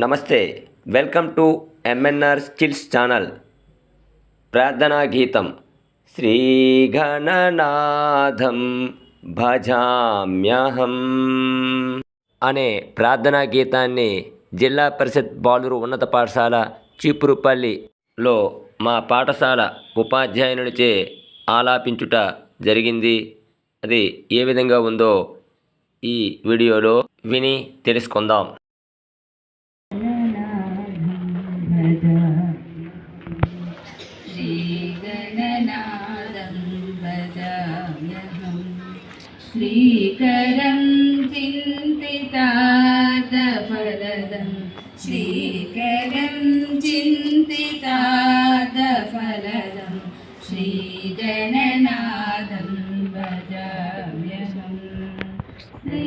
నమస్తే welcome to MNR skills channel ప్రార్థనా గీతం శ్రీగణనాథం భజామ్యహం అనే ప్రార్థనా గీతాన్ని జిల్లా పరిషత్ బాలురు ఉన్నత పాఠశాల చీపురుపల్లిలో మా పాఠశాల ఉపాధ్యాయునిచే ఆలాపించుట జరిగింది అది ఏ విధంగా ఉందో ఈ వీడియోలో విని తెలుసుకుందాం ശ്രീഗണനാദം ഭജാമ്യഹം ശ്രീകരം ചിന്തിതാദഫലദം ശ്രീകരം ചിന്തിതാദഫലദം ശ്രീഗണനാദം ഭജാമ്യഹം ശ്രീ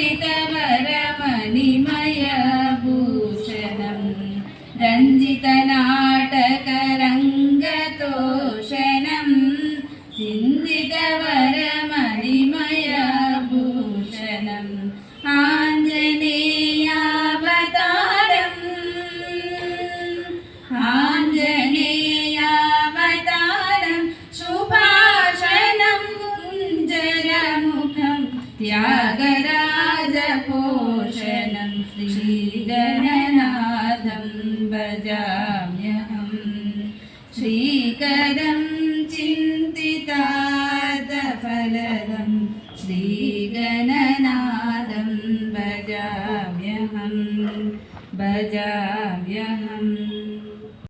रञ्जितवरमणिमयभूषणं रञ्जितनाटकरङ्गतोषणं सिन्दितवरमणिमयभूषणम् आञ्जनेयावतारम् आञ्जनेयावतारं शुभाषणं कुञ्जरमुखं त्यागर श्रीकरं चिन्तितादफलदं श्रीगणनादं भजाम्यहं भजाम्यहम्